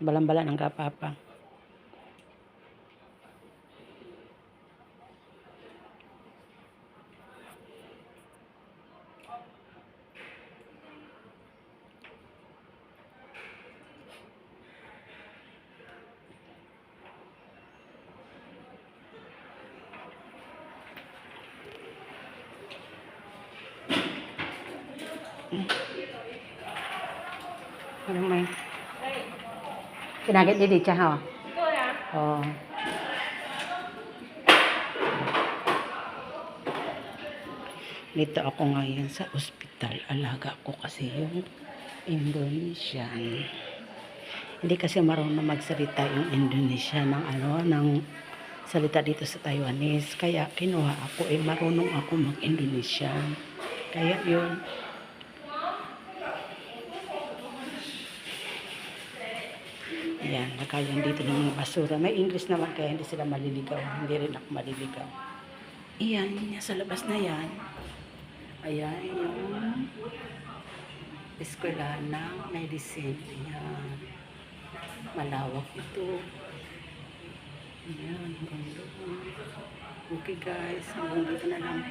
Balang-bala ng kapapa. Ano may? Kinagit di siya ha? Oo. Dito ako ngayon sa ospital. Alaga ko kasi yung Indonesian. Hindi kasi marunong magsalita yung Indonesia ng ano, ng salita dito sa Taiwanese. Kaya kinuha ako eh, marunong ako mag-Indonesian. Kaya yun, Ayan, nakayan dito ng mga basura. May English naman kaya hindi sila maliligaw. Hindi rin ako maliligaw. Ayan, yan sa labas na yan. Ayan, yung eskwela ng medicine. Ayan. Malawak ito. Ayan, hanggang doon. Okay guys, hanggang dito na lang.